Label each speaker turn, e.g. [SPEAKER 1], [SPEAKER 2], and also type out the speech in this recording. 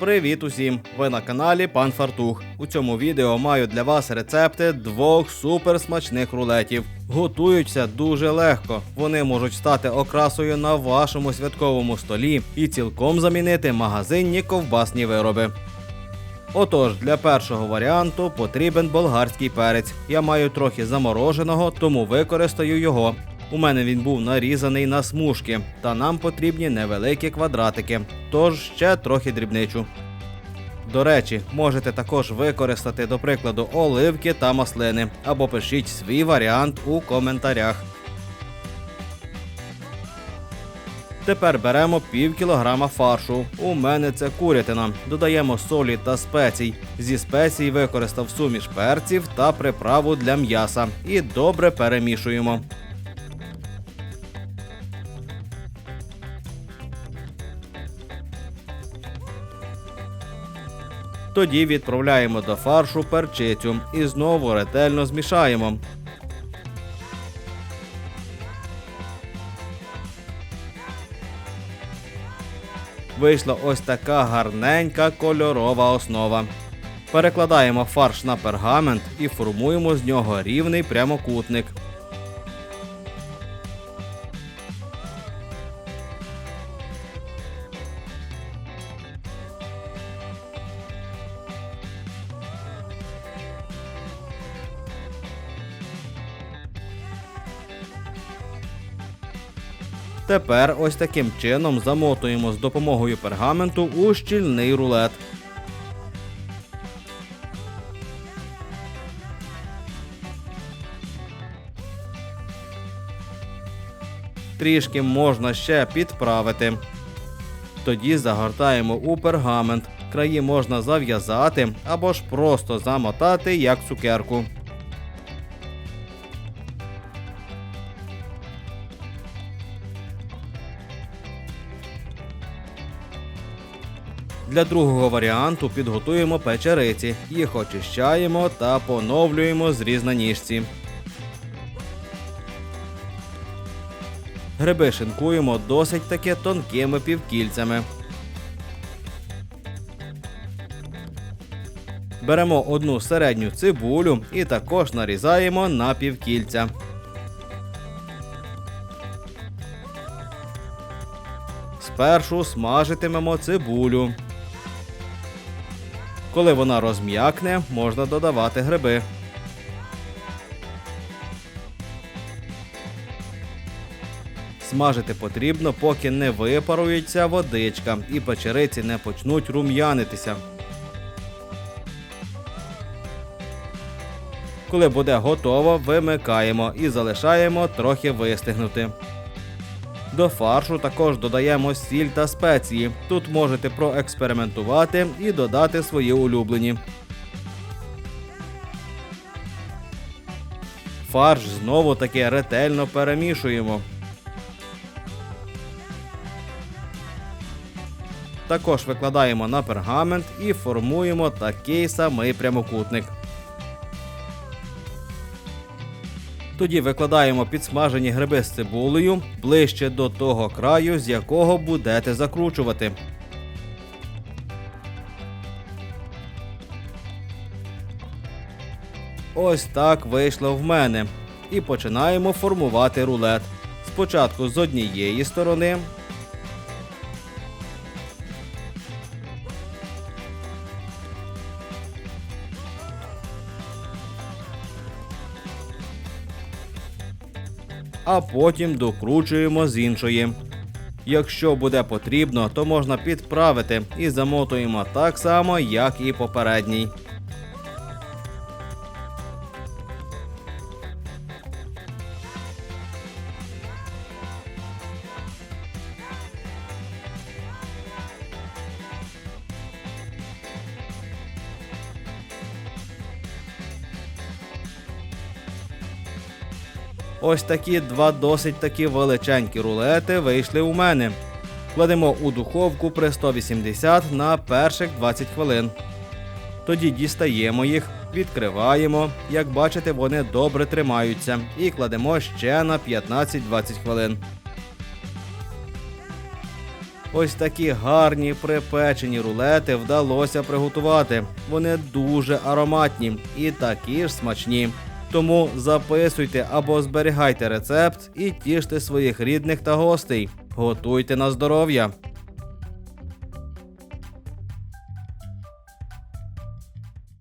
[SPEAKER 1] Привіт усім! Ви на каналі Пан Фартух. У цьому відео маю для вас рецепти двох суперсмачних рулетів. Готуються дуже легко. Вони можуть стати окрасою на вашому святковому столі і цілком замінити магазинні ковбасні вироби. Отож, для першого варіанту потрібен болгарський перець. Я маю трохи замороженого, тому використаю його. У мене він був нарізаний на смужки, та нам потрібні невеликі квадратики, тож ще трохи дрібничу. До речі, можете також використати, до прикладу, оливки та маслини, або пишіть свій варіант у коментарях. Тепер беремо пів кілограма фаршу. У мене це курятина. Додаємо солі та спецій. Зі спецій використав суміш перців та приправу для м'яса. І добре перемішуємо. Тоді відправляємо до фаршу перчицю і знову ретельно змішаємо. Вийшла ось така гарненька кольорова основа. Перекладаємо фарш на пергамент і формуємо з нього рівний прямокутник. Тепер ось таким чином замотуємо з допомогою пергаменту у щільний рулет. Трішки можна ще підправити. Тоді загортаємо у пергамент. Краї можна зав'язати або ж просто замотати як цукерку. Для другого варіанту підготуємо печериці. Їх очищаємо та поновлюємо зріз на. Гриби шинкуємо досить таки тонкими півкільцями. Беремо одну середню цибулю і також нарізаємо на півкільця. Спершу смажитимемо цибулю. Коли вона розм'якне, можна додавати гриби. Смажити потрібно, поки не випарується водичка і печериці не почнуть рум'янитися. Коли буде готово, вимикаємо і залишаємо трохи вистигнути. До фаршу також додаємо сіль та спеції. Тут можете проекспериментувати і додати свої улюблені. Фарш знову таки ретельно перемішуємо. Також викладаємо на пергамент і формуємо такий самий прямокутник. Тоді викладаємо підсмажені гриби з цибулею ближче до того краю, з якого будете закручувати. Ось так вийшло в мене. І починаємо формувати рулет. Спочатку з однієї сторони. А потім докручуємо з іншої. Якщо буде потрібно, то можна підправити і замотуємо так само, як і попередній. Ось такі два досить такі величенькі рулети вийшли у мене. Кладемо у духовку при 180 на перших 20 хвилин. Тоді дістаємо їх, відкриваємо. Як бачите, вони добре тримаються. І кладемо ще на 15-20 хвилин. Ось такі гарні припечені рулети вдалося приготувати. Вони дуже ароматні і такі ж смачні. Тому записуйте або зберігайте рецепт і тіште своїх рідних та гостей. Готуйте на здоров'я.